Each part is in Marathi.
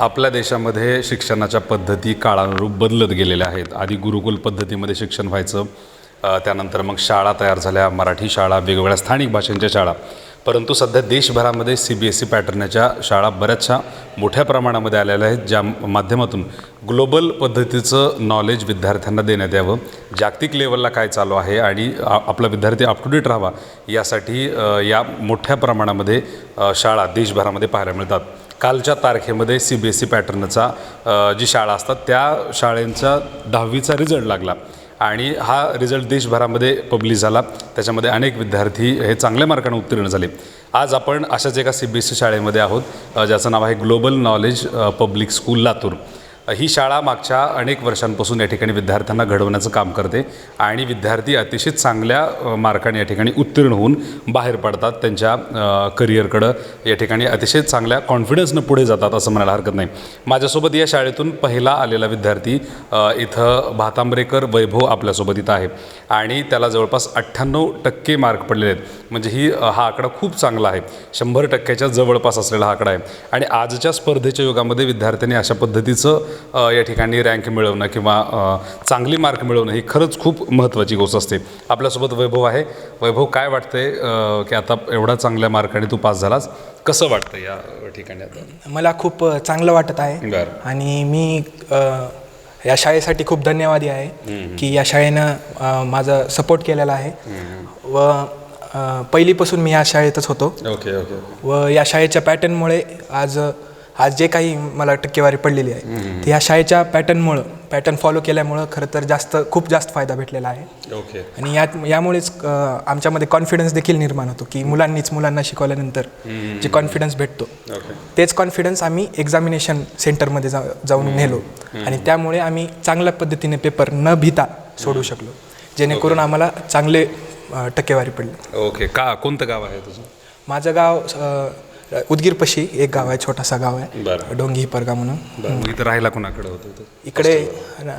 आपल्या देशामध्ये शिक्षणाच्या पद्धती काळानुरूप बदलत गेलेल्या आहेत. आधी गुरुकुल पद्धतीमध्ये शिक्षण व्हायचं त्यानंतर मग शाळा तयार झाल्या मराठी शाळा वेगवेगळ्या स्थानिक भाषांच्या शाळा. परंतु सध्या देशभरामध्ये सी बी एस ई पॅटर्नच्या शाळा बऱ्याचशा मोठ्या प्रमाणामध्ये आलेल्या आहेत ज्या माध्यमातून ग्लोबल पद्धतीचं नॉलेज विद्यार्थ्यांना देण्यात यावं. जागतिक लेवलला काय चालू आहे आणि आपला विद्यार्थी अप टू डेट राहावा यासाठी या मोठ्या प्रमाणामध्ये शाळा देशभरामध्ये पाहायला मिळतात. कालच्या तारखेमध्ये सी बी एस सी पॅटर्नचा जी शाळा असतात त्या शाळेंचा दहावीचा रिझल्ट लागला. आणि हा रिझल्ट देशभरामध्ये पब्लिश झाला. त्याच्यामध्ये अनेक विद्यार्थी हे चांगल्या मार्काने उत्तीर्ण झाले. आज आपण अशाच एका सी बी एस सी शाळेमध्ये आहोत ज्याचं नाव आहे global knowledge public school Latur. ही शाळा मागच्या अनेक वर्षांपासून या ठिकाणी विद्यार्थ्यांना घडवण्याचं काम करते आणि विद्यार्थी अतिशय चांगल्या मार्काने या ठिकाणी उत्तीर्ण होऊन बाहेर पडतात. त्यांच्या करिअरकडं या ठिकाणी अतिशय चांगल्या कॉन्फिडन्सनं पुढे जातात असं म्हणायला हरकत नाही. माझ्यासोबत या शाळेतून पहिला आलेला विद्यार्थी इथं भातांबरेकर वैभव आपल्यासोबत इथं आहे आणि त्याला जवळपास अठ्ठ्याण्णव टक्के मार्क पडलेले आहेत. म्हणजे ही हा आकडा खूप चांगला आहे. शंभर टक्क्याच्या जवळपास असलेला हा आकडा आहे. आणि आजच्या स्पर्धेच्या युगामध्ये विद्यार्थ्यांनी अशा पद्धतीचं या ठिकाणी रँक मिळवणं किंवा चांगली मार्क मिळवणं ही खरंच खूप महत्त्वाची गोष्ट असते. आपल्यासोबत वैभव आहे. वैभव काय वाटतंय की आता एवढा चांगल्या मार्काने तू पास झालास? कसं वाटतं या ठिकाणी आता? मला खूप चांगलं वाटत आहे. आणि मी या शाळेसाठी खूप धन्यवादी आहे की या शाळेनं माझं सपोर्ट केलेला आहे. व पहिलीपासून मी या शाळेतच होतो. Okay okay. व या शाळेच्या पॅटर्नमुळे आज आज जे काही मला टक्केवारी पडलेली आहे ती ह्या शाळेच्या पॅटर्नमुळं पॅटर्न फॉलो केल्यामुळं खरं तर जास्त खूप जास्त फायदा भेटलेला आहे. ओके. आणि यात यामुळेच आमच्यामध्ये कॉन्फिडन्स देखील निर्माण होतो की मुलांनीच मुलांना शिकवल्यानंतर जे कॉन्फिडन्स भेटतो तेच कॉन्फिडन्स आम्ही एक्झामिनेशन सेंटरमध्ये जा जाऊन नेलो. आणि त्यामुळे आम्ही चांगल्या पद्धतीने पेपर न भीता सोडू शकलो जेणेकरून आम्हाला चांगले टक्केवारी पडली. ओके. का कोणतं गाव आहे तुझं? माझं गाव उदगीरपशी एक गाव आहे छोटासा गाव आहे. डोंगी हिपरगा म्हणून. मग इथं राहायला कोणाकडे होतं इकडे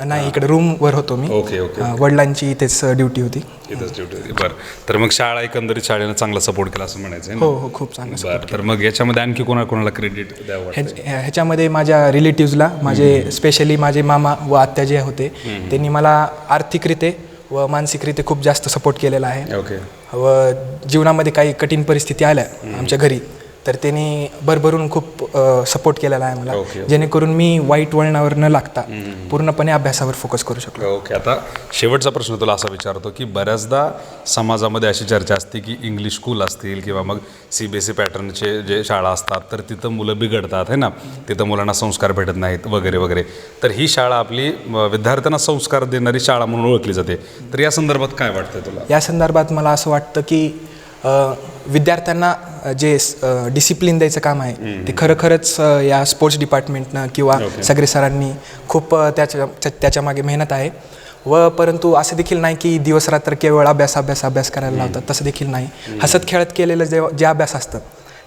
नाही इकडे रूमवर होतो मी. ओके ओके वडिलांची इथेच ड्युटी होती. इथंच ड्युटी होती. बरं. तर मग शाळा एकंदरीत शाळेनं चांगला सपोर्ट केला असं म्हणायचं हो हो खूप चांगलं तर मग याच्यामध्ये आणखी कोणा कोणाला क्रेडिट द्यावं ह्याच्यामध्ये माझ्या रिलेटिव्जला माझे स्पेशली माझे मामा व आत्या जे होते त्यांनी मला आर्थिकरीते व मानसिकरीते खूप जास्त सपोर्ट केलेला आहे. ओके. व जीवनामध्ये काही कठीण परिस्थिती आल्या आमच्या घरी तर त्यांनी भरभरून खूप सपोर्ट केलेला आहे मला. जेणेकरून मी वाईट वळणावर न लागता पूर्णपणे अभ्यासावर फोकस करू शकलो. ओके आता शेवटचा प्रश्न तुला असा विचारतो की बऱ्याचदा समाजामध्ये अशी चर्चा असते की इंग्लिश स्कूल असतील किंवा मग सी बी एस ई पॅटर्नचे जे शाळा असतात तर तिथं मुलं बिघडतात है ना? तिथं मुलांना संस्कार भेटत नाहीत वगैरे वगैरे. तर ही शाळा आपली विद्यार्थ्यांना संस्कार देणारी शाळा म्हणून ओळखली जाते. तर या संदर्भात काय वाटतं तुला? या संदर्भात मला असं वाटतं की विद्यार्थ्यांना जे डिसिप्लिन द्यायचं काम आहे ते खरं खरंच या स्पोर्ट्स डिपार्टमेंटनं किंवा सगळे सरांनी खूप त्याच्या त्या- त्याच्यामागे मेहनत आहे. व परंतु असं देखील नाही की दिवस रात्र केवळ अभ्यास अभ्यास अभ्यास करायला लावतात. तसं देखील नाही. हसत खेळत केलेलं जे जे अभ्यास असतं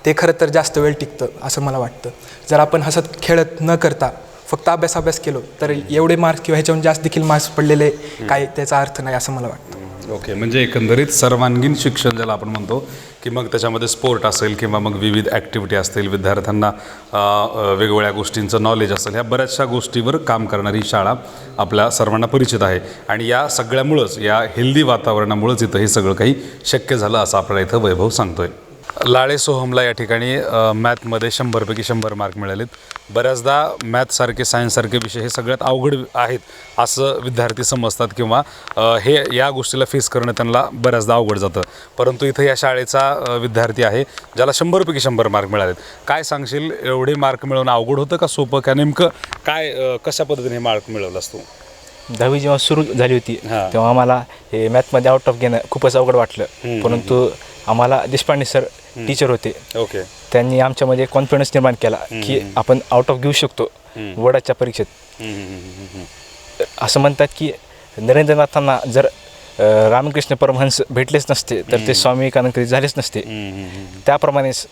ते खरं तर जास्त वेळ टिकतं असं मला वाटतं. जर आपण हसत खेळत न करता फक्त अभ्यास अभ्यास केलो तर एवढे मार्क्स किंवा ह्याच्याहून जास्त देखील मार्क्स पडलेले काय त्याचा अर्थ नाही असं मला वाटतं. ओके म्हणजे एकंदरीत सर्वांगीण शिक्षण ज्याला आपण म्हणतो की मग त्याच्यामध्ये स्पोर्ट असेल किंवा मग विविध ॲक्टिव्हिटी असतील विद्यार्थ्यांना वेगवेगळ्या गोष्टींचं नॉलेज असेल ह्या बऱ्याचशा गोष्टीवर काम करणारी शाळा आपल्या सर्वांना परिचित आहे. आणि या सगळ्यामुळंच या हेल्दी वातावरणामुळंच इथं हे सगळं काही शक्य झालं असं आपल्याला इथं वैभव सांगतोय. लाळे सोहमला या ठिकाणी मॅथमध्ये शंभरपैकी शंभर मार्क मिळालेत. बऱ्याचदा मॅथसारखे सायन्ससारखे विषय हे सगळ्यात अवघड आहेत असं विद्यार्थी समजतात किंवा हे या गोष्टीला फेस करणं त्यांना बऱ्याचदा अवघड जातं. परंतु इथं या शाळेचा विद्यार्थी आहे ज्याला शंभरपैकी शंभर मार्क मिळालेत. काय सांगशील? एवढे मार्क मिळवणं अवघड होतं का सोपं? का नेमकं काय कशा पद्धतीने मार्क मिळवलं असतो दहावी जेव्हा सुरू झाली होती हां. तेव्हा आम्हाला हे मॅथमध्ये आउट ऑफ घेणं खूपच अवघड वाटलं. परंतु आम्हाला देशपांडे सर टीचर होते. ओके. त्यांनी आमच्यामध्ये कॉन्फिडन्स निर्माण केला की आपण आउट ऑफ घेऊ शकतो वडाच्या परीक्षेत. असं म्हणतात की नरेंद्रनाथांना जर अ, रामकृष्ण परमहंस भेटलेच नसते तर ते स्वामी विवेकानंद कधी झालेच नसते. त्याप्रमाणेच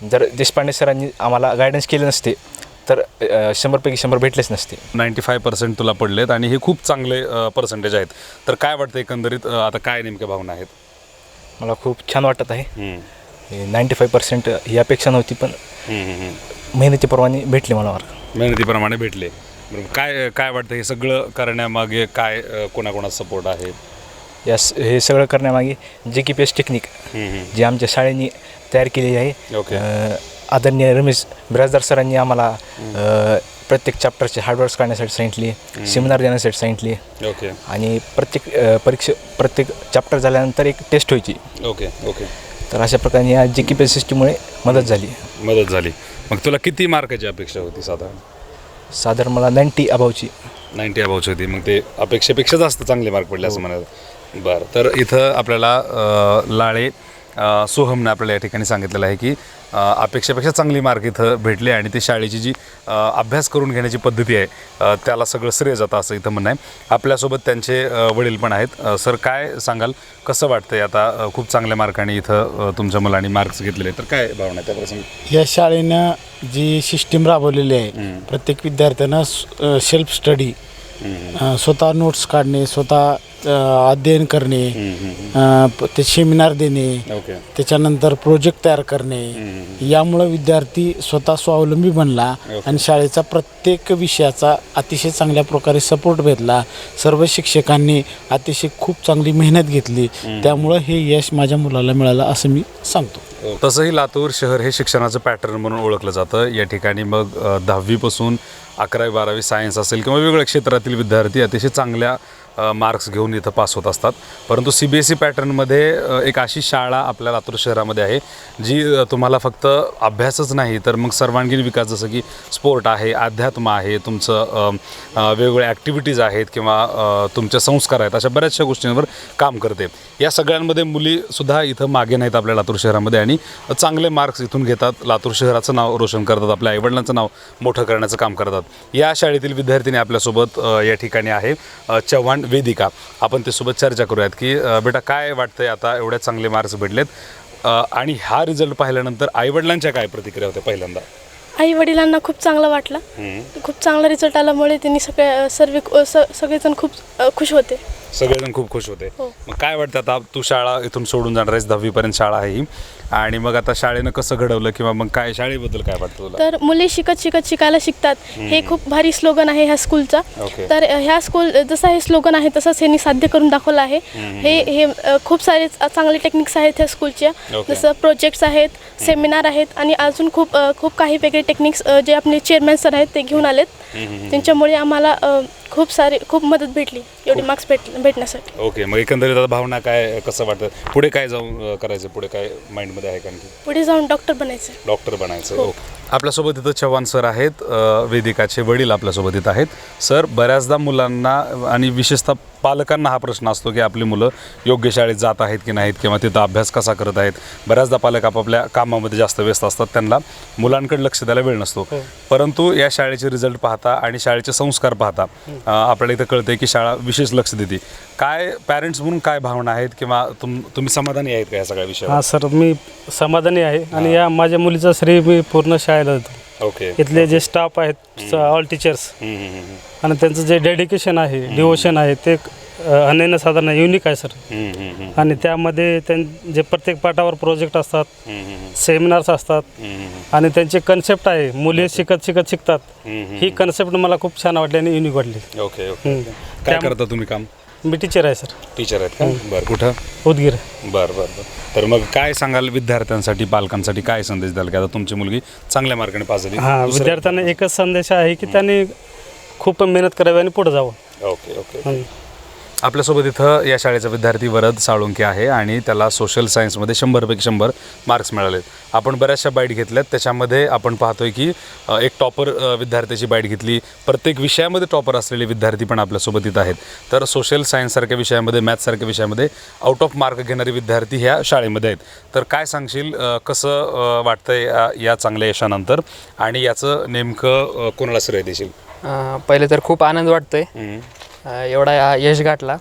जर देशपांडे सरांनी आम्हाला गायडन्स केले नसते तर शंभरपैकी शंभर भेटलेच नसते. नाईंटी फाय पर्सेंट तुला पडलेत आणि हे खूप चांगले पर्सेंटेज आहेत. तर काय वाटतं एकंदरीत आता काय नेमक्या भावना आहेत? मला खूप छान वाटत आहे. नाईंटी फाईव्ह पर्सेंट ही अपेक्षा नव्हती पण मेहनतीप्रमाणे भेटले मला मार्क. मेहनतीप्रमाणे भेटले. बरोबर काय काय वाटतं हे सगळं करण्यामागे काय अ, कोणाकोणाचा सपोर्ट आहे? यास हे सगळं करण्यामागे जे की पी एस टेक्निक जी आमच्या शाळेने तयार केलेली आहे. आदरणीय रमेश बिराजदार सरांनी आम्हाला प्रत्येक चॅप्टरचे हार्डवर्क्स काढण्यासाठी सांगितली सेमिनार देण्यासाठी सांगितली. ओके आणि प्रत्येक परीक्षे प्रत्येक चॅप्टर झाल्यानंतर एक टेस्ट व्हायची. ओके ओके तर अशा प्रकारे या जी की पी एस सिस्टीममुळे मदत झाली. मदत झाली. मग तुला किती मार्काची अपेक्षा होती साधारण? साधारण मला नाईन्टी अभावची नाईन्टी अबावची होती. मग ते अपेक्षेपेक्षा जास्त चांगले मार्क पडले असं म्हणाल बरं. तर इथं आपल्याला लाळे सोहमने आपल्याला या ठिकाणी सांगितलेलं आहे की अपेक्षेपेक्षा चांगली मार्क इथं भेटले आणि ती शाळेची जी अभ्यास करून घेण्याची पद्धती आहे त्याला सगळं श्रेय जातं असं इथं म्हणणं आहे. आपल्यासोबत त्यांचे वडील पण आहेत. सर काय सांगाल? कसं वाटतंय आता खूप चांगल्या मार्काने इथं तुमच्या मुलांनी मार्क्स घेतलेले तर काय भावना त्या प्रसंगी या शाळेनं जी सिस्टीम राबवलेली आहे प्रत्येक विद्यार्थ्यांना सेल्फ स्टडी स्वतः नोट्स काढणे स्वतः अ, अध्ययन करणे अ, प- ते सेमिनार देणे ओके. त्याच्यानंतर प्रोजेक्ट तयार करणे. यामुळं विद्यार्थी स्वतः स्वावलंबी बनला आणि शाळेचा प्रत्येक विषयाचा अतिशय चांगल्या प्रकारे सपोर्ट भेटला. सर्व शिक्षकांनी अतिशय खूप चांगली मेहनत घेतली. त्यामुळं हे यश माझ्या मुलाला मिळालं असं मी सांगतो. तसंही लातूर शहर हे शिक्षणाचं पॅटर्न म्हणून ओळखलं जातं. या ठिकाणी मग दहावीपासून अकरावी बारावी सायन्स असेल किंवा वेगवेगळ्या क्षेत्रातील विद्यार्थी अतिशय चांगल्या मार्क्स घेऊन इथं पास होत असतात. परंतु सी बी एस ई पॅटर्नमध्ये एक अशी शाळा आपल्या लातूर शहरामध्ये आहे जी तुम्हाला फक्त अभ्यासच नाही तर मग सर्वांगीण विकास जसं की स्पोर्ट आहे अध्यात्म आहे तुमचं वेगवेगळ्या ॲक्टिव्हिटीज आहेत किंवा तुमचे संस्कार आहेत अशा बऱ्याचशा गोष्टींवर काम करते. या सगळ्यांमध्ये मुलीसुद्धा इथं मागे नाहीत आपल्या लातूर शहरामध्ये आणि चांगले मार्क्स इथून घेतात. लातूर शहराचं नाव रोशन करतात आपल्या आईवडिलांचं नाव मोठं करण्याचं काम करतात. या शाळेतील विद्यार्थिनी आपल्यासोबत या ठिकाणी आहे. चव्हाण वेदिका आपण त्यासोबत चर्चा करूयात की बेटा काय वाटतंय आता एवढे चांगले मार्क्स भेटलेत? आणि हा रिझल्ट पाहिल्यानंतर आईवडिलांच्या काय प्रतिक्रिया होत्या पहिल्यांदा? आई वडिलांना खूप चांगलं वाटलं. खूप चांगला रिझल्ट आल्यामुळे त्यांनी सगळे सर्व सगळेजण खूप खुश होते. सगळेजण खूप खुश होते. हो. मग काय वाटतं आता? तू शाळा इथून सोडून जाणार आहेस दहावीपर्यंत शाळा आहे ही. आणि मग आता शाळेनं कसं घडवलं किंवा मग काय शाळेबद्दल काय वाटतं तुला? तर मुले शिकत शिकत शिकायला शिकतात. हे खूप भारी स्लोगन आहे ह्या स्कूलचा. तर ह्या स्कूल जसं हे स्लोगन आहे तसंच ह्यांनी साध्य करून दाखवलं आहे. हे हे अ, खूप सारे च- चांगले टेक्निक्स आहेत ह्या स्कूलच्या. जसं प्रोजेक्ट्स आहेत सेमिनार आहेत आणि अजून खूप अ, खूप काही वेगळे टेक्निक्स जे आपले चेअरमॅन सर आहेत ते घेऊन आलेत. त्यांच्यामुळे आम्हाला अ, खूप सारे खूप मदत भेटली एवढी मार्क्स भेट भेटण्यासाठी. ओके मग एकंदरीत आता भावना काय कसं वाटतं? पुढे काय जाऊन अं, करायचं? पुढे काय माइंडमध्ये आहे का? आणखी पुढे जाऊन डॉक्टर बनायचं. डॉक्टर बनायचं ओके. आपल्यासोबत इथं चव्हाण सर आहेत वेदिकाचे वडील आपल्यासोबत इथं आहेत. सर बऱ्याचदा मुलांना आणि विशेषतः पालकांना हा प्रश्न असतो की आपली मुलं योग्य शाळेत जात आहेत की नाहीत किंवा तिथं अभ्यास कसा करत आहेत. बऱ्याचदा पालक आपापल्या कामामध्ये जास्त व्यस्त असतात त्यांना मुलांकडे लक्ष द्यायला वेळ नसतो. परंतु या शाळेचे रिझल्ट पाहता आणि शाळेचे संस्कार पाहता आपल्याला इथं कळतंय की शाळा विशेष लक्ष देते. काय पॅरेंट्स म्हणून काय भावना आहेत किंवा तुम तुम्ही समाधानी आहेत का या सगळ्या विषयावर? हां सर मी समाधानी आहे आणि या माझ्या मुलीचा श्रेय मी पूर्ण शाळेला देतो ओके. इथले जे स्टाफ आहेत ऑल टीचर्स हम्म, हम्म, हम्म, आणि त्यांचं जे डेडिकेशन आहे डिवोशन आहे ते अनन्य साधारण युनिक आहे सर हम्म, हम्म, हम्म, आणि त्यामध्ये त्यां जे प्रत्येक पाठावर प्रोजेक्ट असतात हम्म, हम्म, सेमिनार्स असतात हम्म, आणि त्यांची कन्सेप्ट आहे. मुले शिकत शिकत शिकतात. हम्म, ही कन्सेप्ट मला खूप छान वाटली आणि युनिक वाटली. ओके ओके हम्म. काय करता तुम्ही काम? मी टीचर आहे सर टीचर आहेत का? बरं. कुठं? उदगीर. बरं बरं बरं. तर मग काय सांगाल विद्यार्थ्यांसाठी पालकांसाठी? काय संदेश द्याल की आता तुमची मुलगी चांगल्या मार्काने पास झाली? हां दुसरं- विद्यार्थ्यांना एकच संदेश आहे की त्यांनी खूप मेहनत करावी आणि पुढे जावं. Okay okay. हं. आपल्यासोबत इथं या शाळेचा विद्यार्थी वरद साळुंके आहे आणि त्याला सोशल सायन्समध्ये शंभरपैकी शंभर मार्क्स मिळालेत. आपण बऱ्याचशा बाईट घेतल्यात. त्याच्यामध्ये आपण पाहतोय की एक टॉपर विद्यार्थ्याची बाईट घेतली. प्रत्येक विषयामध्ये टॉपर असलेले विद्यार्थी पण आपल्यासोबत इथं आहेत. तर सोशल सायन्ससारख्या विषयामध्ये मॅथ्ससारख्या विषयामध्ये आउट ऑफ मार्क घेणारे विद्यार्थी ह्या शाळेमध्ये आहेत. तर काय सांगशील? कसं वाटतंय या- चांगल्या यशानंतर? आणि याचं नेमकं कोणाला श्रेय देशील? पहिले तर खूप आनंद वाटतोय. अ, एवढा यश गाठला.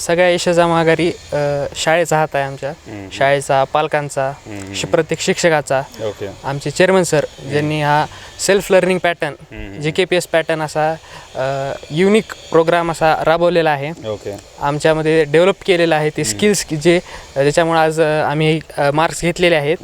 सगळ्या यशाच्या माघारी अ, शाळेचा हात आहे आमच्या. शाळेचा पालकांचा शि- प्रत्येक शिक्षकाचा. ओके. आमचे चेअरमन सर ज्यांनी हा self learning pattern J K P S pattern असा युनिक प्रोग्राम असा राबवलेला आहे. ओके. आमच्यामध्ये डेव्हलप केलेलं आहे ते स्किल्स की जे ज्याच्यामुळे आज अ, आम्ही मार्क्स घेतलेले आहेत.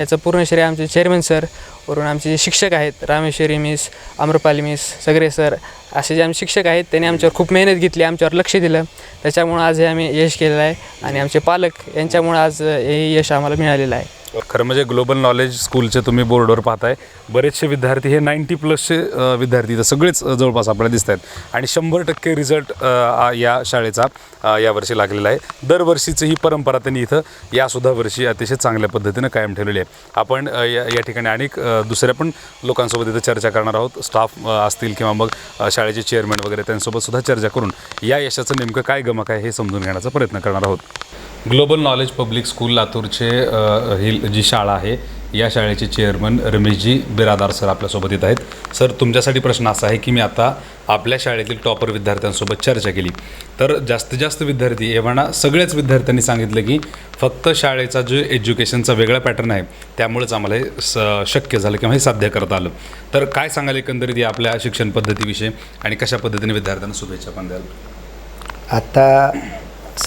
याचं पूर्ण श्रेय आमचे चेअरमॅन सर वरून आमचे जे शिक्षक आहेत रामेश्वरी मिस आम्रपाली मिस सगळे सर असे जे आमचे शिक्षक आहेत त्यांनी आमच्यावर खूप मेहनत घेतली आमच्यावर लक्ष दिलं. त्याच्यामुळं आज हे आम्ही यश केलेलं आहे आणि आमचे पालक यांच्यामुळं आज हे यश आम्हाला मिळालेलं आहे. खरं म्हणजे ग्लोबल नॉलेज स्कूलचे तुम्ही बोर्डवर पाहताय. बरेचसे विद्यार्थी हे नाईंटी प्लसचे विद्यार्थी इथं सगळेच जवळपास आपल्याला दिसत आहेत आणि शंभर टक्के रिझल्ट या शाळेचा यावर्षी लागलेला आहे. दरवर्षीची ही परंपरा त्यांनी इथं यासुद्धा वर्षी अतिशय चांगल्या पद्धतीनं कायम ठेवलेली आहे. आपण या या ठिकाणी अनेक दुसऱ्या पण लोकांसोबत इथं चर्चा करणार आहोत. स्टाफ असतील किंवा मग शाळेचे चेअरमॅन वगैरे त्यांच्यासोबत सुद्धा चर्चा करून या यशाचं नेमकं काय गमक आहे हे समजून घेण्याचा प्रयत्न करणार आहोत. ग्लोबल नॉलेज पब्लिक स्कूल लातूरचे ही जी शाळा आहे या शाळेचे चेअरमन रमेशजी बिरादार सर आपल्यासोबत येत आहेत. सर तुमच्यासाठी प्रश्न असा आहे की मी आता आपल्या शाळेतील टॉपर विद्यार्थ्यांसोबत चर्चा केली. तर जास्तीत जास्त विद्यार्थी एव्हाना सगळ्याच विद्यार्थ्यांनी सांगितलं की फक्त शाळेचा जो एज्युकेशनचा वेगळा पॅटर्न आहे त्यामुळेच आम्हाला हे स शक्य झालं किंवा हे साध्य करता आलं. तर काय सांगाल एकंदरीत या आपल्या शिक्षण पद्धतीविषयी आणि कशा पद्धतीने विद्यार्थ्यांना शुभेच्छा पण द्याल? आता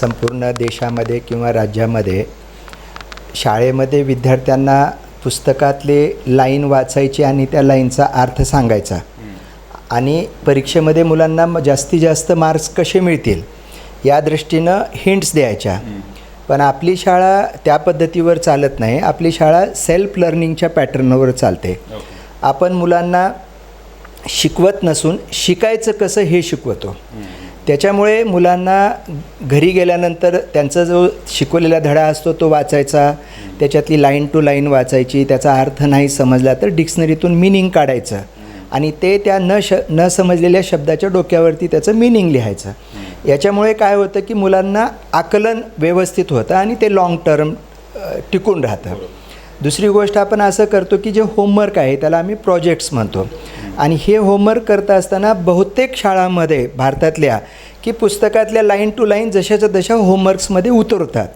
संपूर्ण देशामध्ये किंवा राज्यामध्ये शाळेमध्ये विद्यार्थ्यांना पुस्तकातले लाईन वाचायची आणि त्या लाईनचा अर्थ सांगायचा. आणि परीक्षेमध्ये मुलांना जास्तीत जास्त मार्क्स कसे मिळतील या दृष्टीनं हिंट्स द्यायच्या. पण आपली शाळा त्या पद्धतीवर चालत नाही. आपली शाळा सेल्फ लर्निंगच्या पॅटर्नवर चालते. आपण मुलांना शिकवत नसून शिकायचं कसं हे शिकवतो. त्याच्यामुळे मुलांना घरी गेल्यानंतर त्यांचा जो शिकवलेला धडा असतो तो वाचायचा त्याच्यातली लाईन टू लाईन वाचायची त्याचा अर्थ नाही समजला तर डिक्शनरीतून मिनिंग काढायचं. आणि ते त्या न श न समजलेल्या शब्दाच्या डोक्यावरती त्याचं मिनिंग लिहायचं. याच्यामुळे काय होतं की मुलांना आकलन व्यवस्थित होतं आणि ते लाँग टर्म टिकून राहतं. दुसरी गोष्ट आपण असं करतो की जे होमवर्क आहे त्याला आम्ही प्रोजेक्ट्स म्हणतो. आणि हे होमवर्क करत असताना बहुतेक शाळांमध्ये भारतातल्या की पुस्तकातल्या लाईन टू लाईन जशाच्या तशा होमवर्क्समध्ये उतरतात.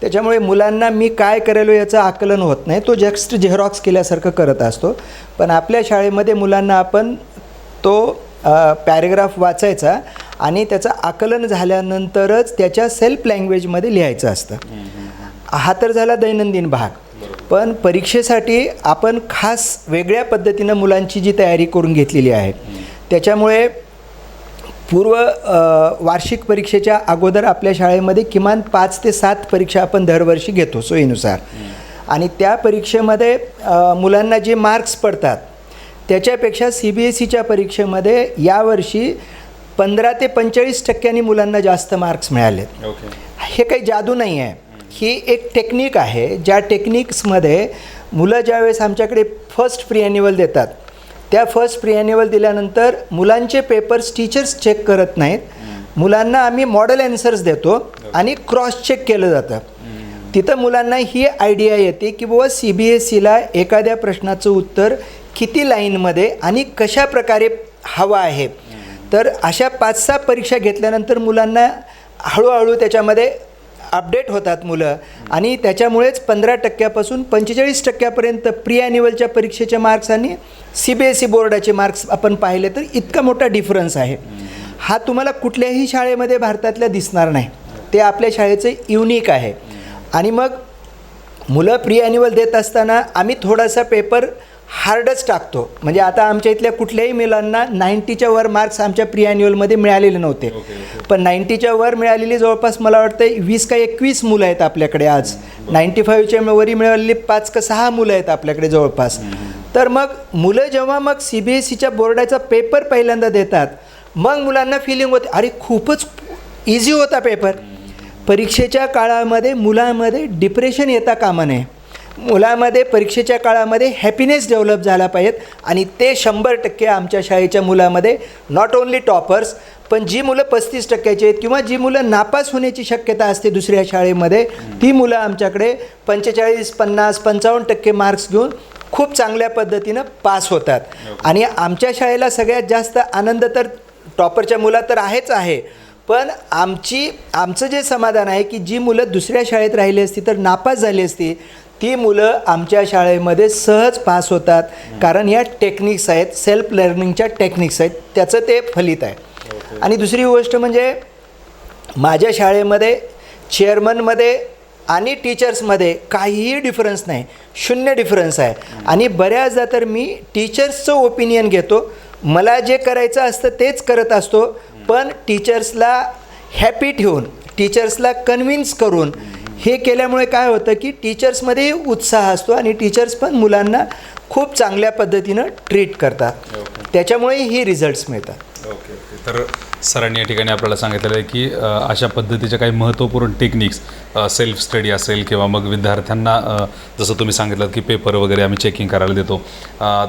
त्याच्यामुळे मुलांना मी काय करेलो याचं आकलन होत नाही. तो जस्ट झेरॉक्स केल्यासारखं करत असतो. पण आपल्या शाळेमध्ये मुलांना आपण तो पॅरेग्राफ वाचायचा आणि त्याचं आकलन झाल्यानंतरच त्याच्या सेल्फ लँग्वेजमध्ये लिहायचं असतं. हा तर झाला दैनंदिन भाग. पण परीक्षेसाठी आपण खास वेगळ्या पद्धतीनं मुलांची जी तयारी करून घेतलेली आहे त्याच्यामुळे पूर्व वार्षिक परीक्षेच्या अगोदर आपल्या शाळेमध्ये किमान पाच ते सात परीक्षा आपण दरवर्षी घेतो सोयीनुसार. आणि त्या परीक्षेमध्ये मुलांना जे मार्क्स पडतात त्याच्यापेक्षा सी बी एस सीच्या परीक्षेमध्ये यावर्षी पंधरा ते पंचेचाळीस टक्क्यांनी मुलांना जास्त मार्क्स मिळालेत. ओके. हे काही जादू नाही आहे. ही एक टेक्निक आहे ज्या टेक्निक्समध्ये मुलं ज्यावेळेस आमच्याकडे फर्स्ट प्री ॲन्युअल देतात त्या फर्स्ट प्री ॲन्युअल दिल्यानंतर मुलांचे पेपर्स टीचर्स चेक करत नाहीत. मुलांना आम्ही मॉडेल ॲन्सर्स देतो आणि क्रॉस चेक केलं जातं. तिथं मुलांना ही आयडिया येते की बुवा सी बी एस सीला एखाद्या प्रश्नाचं उत्तर किती लाईनमध्ये आणि कशा प्रकारे हवं आहे. तर अशा पाच सहा परीक्षा घेतल्यानंतर मुलांना हळूहळू त्याच्यामध्ये अपडेट होतात मुलं. आणि त्याच्यामुळेच पंधरा टक्क्यापासून पंचेचाळीस टक्क्यापर्यंत प्री ॲन्युअलच्या परीक्षेच्या मार्क्स आणि सी बी एस ई बोर्डाचे मार्क्स आपण पाहिले तर इतका मोठा डिफरन्स आहे. हा तुम्हाला कुठल्याही शाळेमध्ये भारतातल्या दिसणार नाही. ते आपल्या शाळेचं युनिक आहे. आणि मग मुलं प्री ॲन्युअल देत असताना आम्ही थोडासा पेपर हार्डच टाकतो. म्हणजे आता आमच्या इथल्या कुठल्याही मुलांना नाईन्टीच्या वर मार्क्स आमच्या प्री ॲन्युअलमध्ये मिळालेले नव्हते. पण नाईन्टीच्या वर मिळालेली जवळपास मला वाटतं वीस का एकवीस मुलं आहेत आपल्याकडे आज. नाईन्टी फाईव्हच्या वरी मिळालेली पाच का सहा मुलं आहेत आपल्याकडे जवळपास. तर मग मुलं जेव्हा मग सी बी एस सीच्या बोर्डाचा पेपर पहिल्यांदा देतात मग मुलांना फिलिंग होते अरे खूपच इझी होता पेपर परीक्षेच्या काळामध्ये मुलांमध्ये डिप्रेशन येता कामा नये. मुलामध्ये परीक्षेच्या काळामध्ये हॅपीनेस डेव्हलप झाला पाहिजेत आणि ते शंभर टक्के आमच्या शाळेच्या मुलामध्ये नॉट ओन्ली टॉपर्स पण जी मुलं पस्तीस टक्क्याची आहेत किंवा जी मुलं नापास होण्याची शक्यता असते दुसऱ्या शाळेमध्ये ती मुलं आमच्याकडे पंचेचाळीस पन्नास पंचावन्न टक्के मार्क्स घेऊन खूप चांगल्या पद्धतीनं पास होतात. आणि आमच्या शाळेला सगळ्यात जास्त आनंद तर टॉपरच्या मुला तर आहेच आहे. पण आमची आमचं जे समाधान आहे की जी मुलं दुसऱ्या शाळेत राहिली असती तर नापास झाली असती ती मुलं आमच्या शाळेमध्ये सहज पास होतात. कारण या टेक्निक्स आहेत सेल्फ लर्निंगच्या टेक्निक्स आहेत त्याचं ते फलित आहे. आणि दुसरी गोष्ट म्हणजे माझ्या शाळेमध्ये चेअरमनमध्ये आणि टीचर्समध्ये काहीही डिफरन्स नाही. शून्य डिफरन्स आहे. आणि बऱ्याचदा तर मी टीचर्सचं ओपिनियन घेतो. मला जे करायचं असतं तेच करत असतो. पण टीचर्सला हॅपी ठेवून टीचर्सला कन्व्हिन्स करून हे केल्यामुळे काय होतं की टीचर्समध्येही उत्साह असतो आणि टीचर्स पण मुलांना खूप चांगल्या पद्धतीनं ट्रीट करतात. त्याच्यामुळे ही रिझल्ट्स मिळतात. ओके ओके तर सरांनी या ठिकाणी आपल्याला सांगितलेलं आहे की अशा पद्धतीच्या काही महत्त्वपूर्ण टेक्निक्स सेल्फ स्टडी असेल किंवा मग विद्यार्थ्यांना जसं तुम्ही सांगितलं की पेपर वगैरे आम्ही चेकिंग करायला देतो.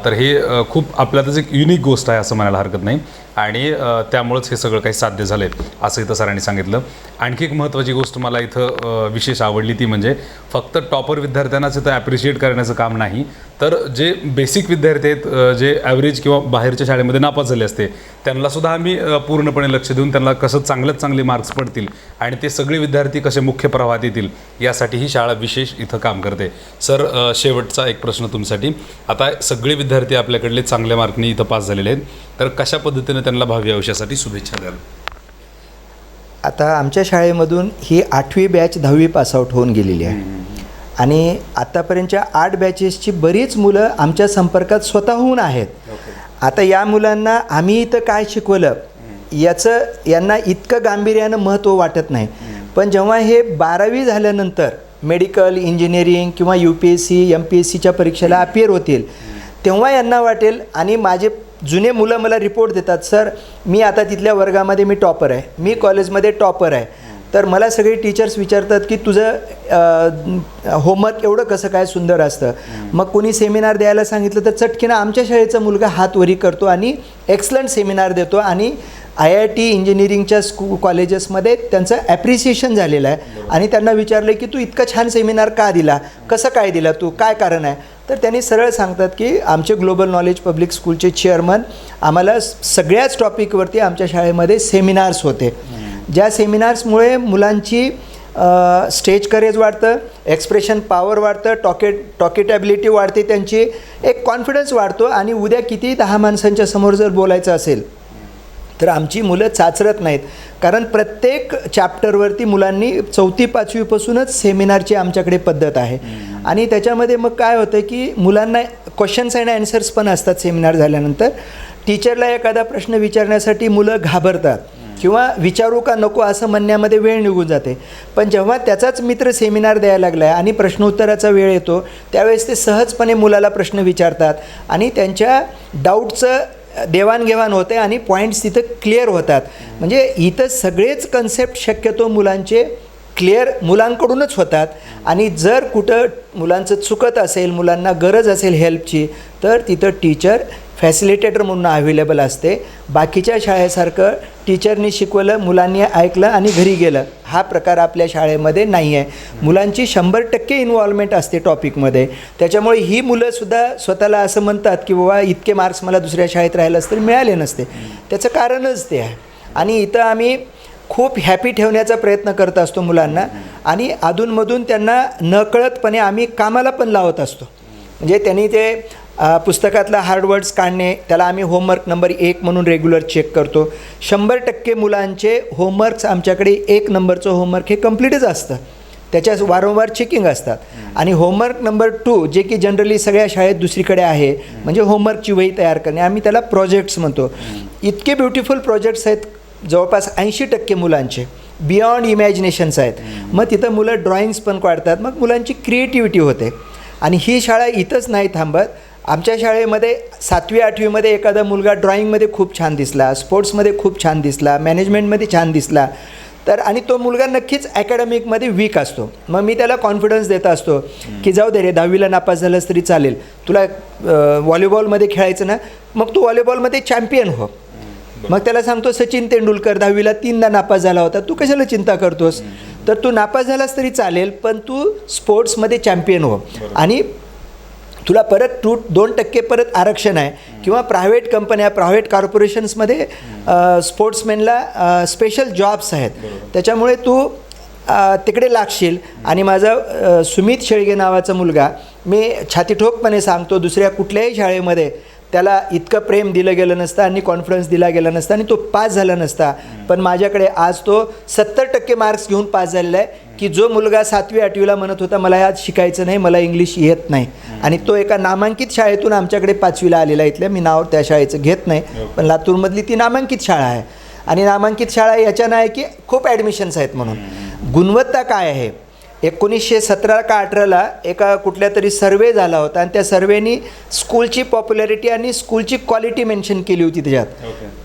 तर हे खूप आपल्यातच एक युनिक गोष्ट आहे असं म्हणायला हरकत नाही. आणि त्यामुळंच हे सगळं काही साध्य झालं आहे असं इथं सरांनी सांगितलं. आणखी एक महत्त्वाची गोष्ट मला इथं विशेष आवडली ती म्हणजे फक्त टॉपर विद्यार्थ्यांनाच इथं ॲप्रिशिएट करण्याचं काम नाही तर जे बेसिक विद्यार्थी आहेत जे ॲव्हरेज किंवा बाहेरच्या शाळेमध्ये नापास झाले असते त्यांनासुद्धा आम्ही पूर्णपणे लक्ष देऊन त्यांना कसं चांगल्यात चांगले मार्क्स पडतील आणि ते सगळे विद्यार्थी कसे मुख्य प्रवाहात येतील यासाठी ही शाळा विशेष इथं काम करते. सर शेवटचा एक प्रश्न तुमच्यासाठी आता सगळे विद्यार्थी आपल्याकडले चांगल्या मार्कनी इथं पास झालेले आहेत. तर कशा पद्धतीने त्यांना भावी आयुष्यासाठी शुभेच्छा द्याल? आता आमच्या शाळेमधून ही आठवी बॅच दहावी पासआउट होऊन गेलेली आहे. आणि आत्तापर्यंतच्या आठ बॅचेसची बरीच मुलं आमच्या संपर्कात स्वतःहून आहेत. आता या मुलांना आम्ही इथं काय शिकवलं? याचं यांना इतकं गांभीर्यानं महत्त्व वाटत नाही. पण जेव्हा हे बारावी झाल्यानंतर मेडिकल इंजिनिअरिंग किंवा U P S C M P S सीच्या परीक्षेला अपियर होतील तेव्हा यांना वाटेल आणि माझे जुने मुलं मला रिपोर्ट देतात सर मी आता तिथल्या वर्गामध्ये मी टॉपर आहे. मी कॉलेजमध्ये टॉपर आहे. तर मला सगळे टीचर्स विचारतात की तुझं होमवर्क एवढं कसं काय सुंदर असतं? मग कोणी सेमिनार द्यायला सांगितलं तर चटकीनं आमच्या शाळेचा मुलगा हात वरी करतो आणि एक्सलंट सेमिनार देतो आणि आय आय टी इंजिनिअरिंगच्या स्कू कॉलेजेसमध्ये त्यांचं ॲप्रिसिएशन झालेलं आहे. आणि त्यांना विचारलं की तू इतका छान सेमिनार का दिला? कसं काय दिला तू? काय कारण आहे? तर त्यांनी सरळ सांगतात की आमचे ग्लोबल नॉलेज पब्लिक स्कूलचे चेअरमन आम्हाला सगळ्याच टॉपिकवरती आमच्या शाळेमध्ये सेमिनार्स होते. ज्या सेमिनार्समुळे मुलांची स्टेज करेज वाढतं एक्सप्रेशन पॉवर वाढतं टॉकेट टॉकेटॅबिलिटी वाढते त्यांची एक कॉन्फिडन्स वाढतो आणि उद्या किती दहा माणसांच्या समोर जर बोलायचं असेल तर आमची मुलं चाचरत नाहीत. कारण प्रत्येक चॅप्टरवरती मुलांनी चौथी पाचवीपासूनच सेमिनारची आमच्याकडे पद्धत आहे. आणि त्याच्यामध्ये मग काय होतं की मुलांना क्वेश्चन्स अँड ॲन्सर्स पण असतात सेमिनार झाल्यानंतर. टीचरला एखादा प्रश्न विचारण्यासाठी मुलं घाबरतात. किंवा विचारू का नको असं म्हणण्यामध्ये वेळ निघून जाते. पण जेव्हा त्याचाच मित्र सेमिनार द्यायला लागला आहे आणि प्रश्नोत्तराचा वेळ येतो त्यावेळेस ते सहजपणे मुलाला प्रश्न विचारतात आणि त्यांच्या डाऊटचं देवाणघेवाण होते आणि पॉईंट्स तिथं क्लिअर होतात. म्हणजे इथं सगळेच कन्सेप्ट शक्यतो मुलांचे क्लिअर मुलांकडूनच होतात. आणि जर कुठं मुलांचं चुकत असेल मुलांना गरज असेल हेल्पची तर तिथं टीचर फॅसिलिटेटर म्हणून अवेलेबल असते. बाकीच्या शाळेसारखं टीचरनी शिकवलं मुलांनी ऐकलं आणि घरी गेलं. हा प्रकार आपल्या शाळेमध्ये नाही आहे मुलांची शंभर टक्के इन्व्हॉल्वमेंट असते टॉपिकमध्ये. त्याच्यामुळे ही मुलंसुद्धा स्वतःला असं म्हणतात की बाबा इतके मार्क्स मला दुसऱ्या शाळेत राहिलं असतं मिळाले नसते. त्याचं कारणच ते आहे. आणि इथं आम्ही खूप हॅपी ठेवण्याचा प्रयत्न करत असतो मुलांना. आणि अधूनमधून त्यांना नकळतपणे आम्ही कामाला पण लावत असतो. म्हणजे त्यांनी ते पुस्तकातला हार्डवर्ड्स काढणे त्याला आम्ही होमवर्क नंबर एक म्हणून रेग्युलर चेक करतो. शंभर टक्के मुलांचे होमवर्क्स आमच्याकडे एक नंबरचं होमवर्क हे कम्प्लीटच असतं. त्याच्यास वारंवार चेकिंग असतात. आणि होमवर्क नंबर टू जे की जनरली सगळ्या शाळेत दुसरीकडे आहे म्हणजे होमवर्कची वही तयार करणे आम्ही त्याला प्रोजेक्ट्स म्हणतो. इतके ब्युटिफुल प्रोजेक्ट्स आहेत जवळपास ऐंशी टक्के मुलांचे बियॉन्ड इमॅजिनेशन्स आहेत. मग तिथं मुलं ड्रॉइंग्स पण काढतात मग मुलांची क्रिएटिव्हिटी होते. आणि ही शाळा इथंच नाही थांबत. आमच्या शाळेमध्ये सातवी आठवीमध्ये एखादा मुलगा ड्रॉइंगमध्ये खूप छान दिसला स्पोर्ट्समध्ये खूप छान दिसला मॅनेजमेंटमध्ये छान दिसला तर आणि तो मुलगा नक्कीच अकॅडमिकमध्ये वीक असतो. मग मी त्याला कॉन्फिडन्स देत असतो की जाऊ दे रे दहावीला नापास झालंस तरी चालेल. तुला व्हॉलीबॉलमध्ये खेळायचं ना मग तू व्हॉलीबॉलमध्ये चॅम्पियन हो. मग त्याला सांगतो सचिन तेंडुलकर दहावीला तीनदा नापास झाला होता. तू कशाला चिंता करतोस? तर तू नापास झालास तरी चालेल पण तू स्पोर्ट्समध्ये चॅम्पियन हो. आणि तुला परत टू दोन टक्के परत आरक्षण आहे. किंवा प्रायव्हेट कंपन्या प्रायव्हेट कॉर्पोरेशन्समध्ये स्पोर्ट्समॅनला स्पेशल जॉब्स आहेत. त्याच्यामुळे तू तिकडे लागशील. आणि माझा सुमित शेळगे नावाचा मुलगा मी छातीठोकपणे सांगतो दुसऱ्या कुठल्याही शाळेमध्ये त्याला इतकं प्रेम दिलं गेलं नसतं आणि कॉन्फिडन्स दिला गेला नसता आणि तो पास झाला नसता. पण माझ्याकडे आज तो सत्तर टक्के मार्क्स घेऊन पास झालेला आहे की जो मुलगा सातवी आठवीला म्हणत होता मला आज शिकायचं नाही मला इंग्लिश येत नाही. आणि तो एका नामांकित शाळेतून आमच्याकडे पाचवीला आलेला इथल्या मी नाव त्या शाळेचं घेत नाही पण लातूरमधली ती नामांकित शाळा आहे. आणि नामांकित शाळा याच्यानं आहे की खूप ॲडमिशन्स आहेत म्हणून. गुणवत्ता काय आहे? एकोणीसशे सतरा का अठराला एका कुठल्या तरी सर्वे झाला होता आणि त्या सर्वेनी स्कूलची पॉप्युलॅरिटी आणि स्कूलची क्वालिटी मेन्शन केली होती त्याच्यात.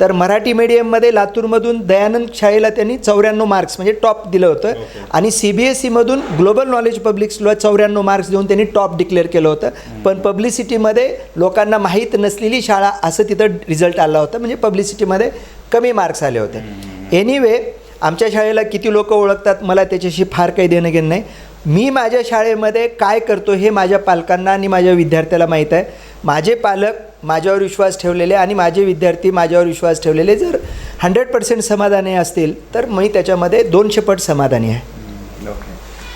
तर मराठी मीडियममध्ये लातूरमधून दयानंद शाळेला त्यांनी चौऱ्याण्णव मार्क्स म्हणजे टॉप दिलं होतं. आणि सी बी एस सीमधून ग्लोबल नॉलेज पब्लिक स्कूलला चौऱ्याण्णव मार्क्स देऊन त्यांनी टॉप डिक्लेअर केलं होतं. पण पब्लिसिटीमध्ये लोकांना माहीत नसलेली शाळा असं तिथं रिझल्ट आला होता. म्हणजे पब्लिसिटीमध्ये कमी मार्क्स आले होते. एनिवे आमच्या शाळेला किती लोक ओळखतात मला त्याच्याशी फार काही देणं घेणं नाही. मी माझ्या शाळेमध्ये काय करतो हे माझ्या पालकांना आणि माझ्या विद्यार्थ्याला माहीत आहे. माझे पालक माझ्यावर विश्वास ठेवलेले आणि माझे विद्यार्थी माझ्यावर विश्वास ठेवलेले. जर हंड्रेड पर्सेंट समाधानी असतील तर मी त्याच्यामध्ये दोनशे पट समाधानी आहे.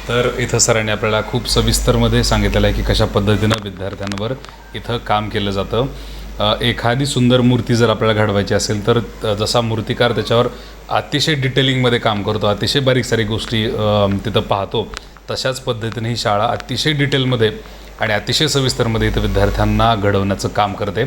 तर इथं सरांनी आपल्याला खूप सविस्तरमध्ये सांगितलेलं आहे की कशा पद्धतीनं विद्यार्थ्यांवर इथं काम केलं जातं. एखादी सुंदर मूर्ती जर आपल्याला घडवायची असेल तर जसा मूर्तिकार त्याच्यावर अतिशय डिटेलिंगमध्ये काम करतो अतिशय बारीक सारीक गोष्टी तिथं पाहतो. तशाच पद्धतीने ही शाळा अतिशय डिटेलमध्ये आणि अतिशय सविस्तरमध्ये इथं विद्यार्थ्यांना घडवण्याचं काम करते.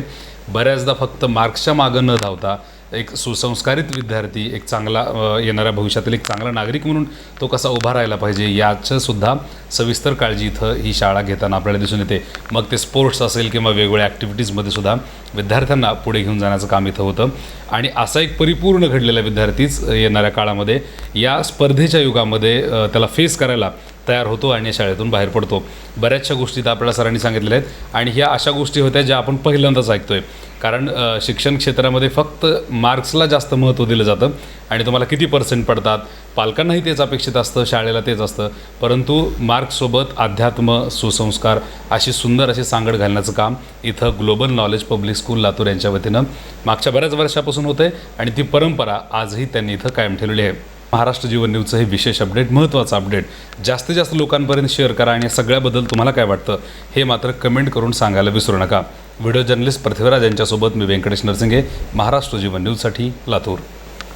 बऱ्याचदा फक्त मार्क्सच्या मागं न धावता एक सुसंस्कारित विद्यार्थी एक चांगला येणाऱ्या भविष्यातील एक चांगला नागरिक म्हणून तो कसा उभा राहायला पाहिजे याचंसुद्धा सविस्तर काळजी इथं ही शाळा घेताना आपल्याला दिसून येते. मग ते स्पोर्ट्स असेल किंवा वेगवेगळ्या ॲक्टिव्हिटीजमध्ये सुद्धा विद्यार्थ्यांना पुढे घेऊन जाण्याचं काम इथं होतं. आणि असा एक परिपूर्ण घडलेला विद्यार्थीच येणाऱ्या काळामध्ये या स्पर्धेच्या युगामध्ये त्याला फेस करायला तयार होतो आणि या शाळेतून बाहेर पडतो. बऱ्याचशा गोष्टी तर आपल्याला सरांनी सांगितलेल्या आहेत. आणि ह्या अशा गोष्टी होत्या ज्या आपण पहिल्यांदाच ऐकतोय. कारण शिक्षण क्षेत्रामध्ये फक्त मार्क्सला जास्त महत्त्व दिलं जातं आणि तुम्हाला किती पर्सेंट पडतात? पालकांनाही तेच अपेक्षित असतं शाळेला तेच असतं. परंतु मार्क्ससोबत अध्यात्म सुसंस्कार अशी सुंदर अशी सांगड घालण्याचं काम इथं global knowledge public school Latur यांच्या वतीनं मागच्या बऱ्याच वर्षापासून होते आहे आणि ती परंपरा आजही त्यांनी इथं कायम ठेवलेली आहे. महाराष्ट्र जीवन न्यूजचं हे विशेष अपडेट महत्त्वाचं अपडेट. जास्तीत जास्त लोकांपर्यंत शेअर करा आणि या सगळ्याबद्दल तुम्हाला काय वाटतं हे मात्र कमेंट करून सांगायला विसरू नका. व्हिडिओ जर्नलिस्ट पृथ्वीराज यांच्यासोबत मी व्यंकटेश नरसिंगे महाराष्ट्र जीवन न्यूजसाठी लातूर.